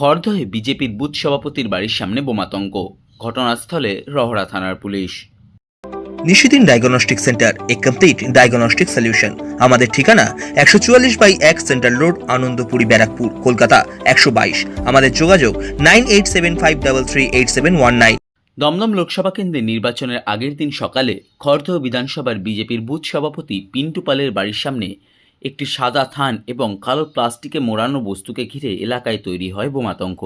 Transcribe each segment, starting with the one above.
খড়দহে বিজেপির বুথ সভাপতির বাড়ির সামনে বোমাতঙ্ক ঘটনাস্থলে রহরা থানার পুলিশ। নিশিদিন ডায়াগনস্টিক সেন্টার এ কমপ্লিট ডায়াগনস্টিক সলিউশন আমাদের ঠিকানা একশো চুয়াল্লিশ বাই এক সেন্ট্রাল রোড আনন্দপুরি ব্যারাকপুর কলকাতা একশো বাইশ। আমাদের যোগাযোগ nine eight seven five double three eight seven one nine. Dumdum Lok Sabha কেন্দ্রে নির্বাচনের আগের দিন সকালে খড়দহ বিধানসভার বিজেপির বুথ সভাপতি পিন্টু পালের বাড়ির সামনে একটি সাদা থান এবং কালো প্লাস্টিকে মোড়ানো বস্তুকে ঘিরে এলাকায় তৈরি হয় বোমাতঙ্ক।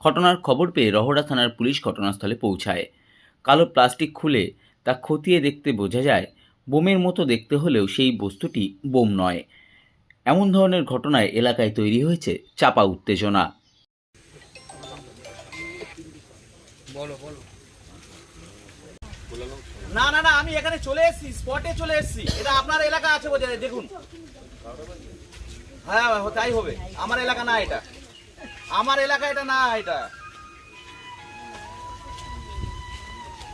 ঘটনার খবর পেয়ে রহড়া থানার পুলিশ ঘটনাস্থলে পৌঁছায়। কালো প্লাস্টিক খুলে তা খতিয়ে দেখতে বোঝা যায়, বোমের মতো দেখতে হলেও সেই বস্তুটি বোম নয়। এমন ধরনের ঘটনায় এলাকায় তৈরি হয়েছে চাপা উত্তেজনা। না না না আমি এখানে চলে এসেছি স্পটে চলে এসেছি। এটা আপনার এলাকা আছে বোঝা যায় দেখুন। হ্যাঁ তাই হবে। আমার এলাকা না এটা। আমার এলাকা এটা না এটা।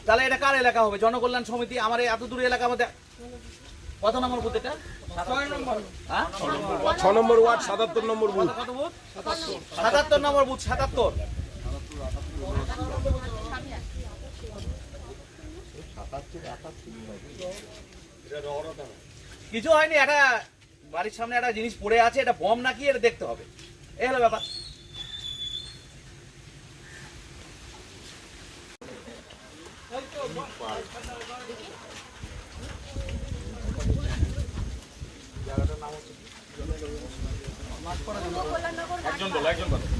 তাহলে এটা কার এলাকা হবে? জনকল্যাণ সমিতি আমার এত দূর এলাকা মধ্যে কত নম্বর বুথ এটা? হ্যাঁ? ছ নম্বর ওয়ার্ড সাতাত্তর নম্বর বুথ। কত কত বুথ? সাতাত্তর নম্বর বুথ সাতাত্তর। কিছু হয়নি, একটা বাড়ির সামনে একটা জিনিস পড়ে আছে, এটা বম নাকি, এটা দেখতে হবে। এই হলো ব্যাপার। জনকল্যাণ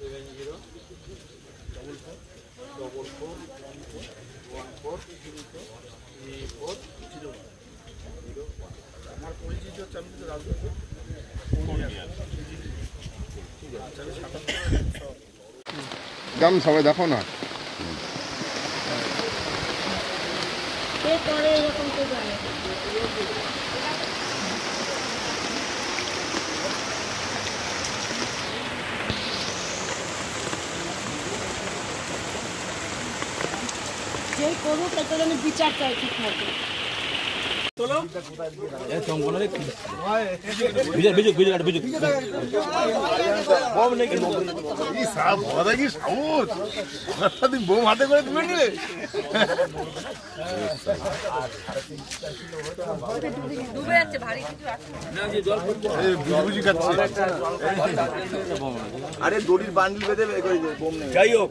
এটা হলো ঠিকানা জ্যাকপট করে জায়গাটা মাঝখানে তো অনেকটাই যান সবাই দেখো না। এরপরে এরকম জানে। করুক তার যেন বিচার চাই ঠিক মতো বোম হাতে করে তুমি নিলে এই আরে দড়ির বান্ডিল বেঁধে যাই হোক।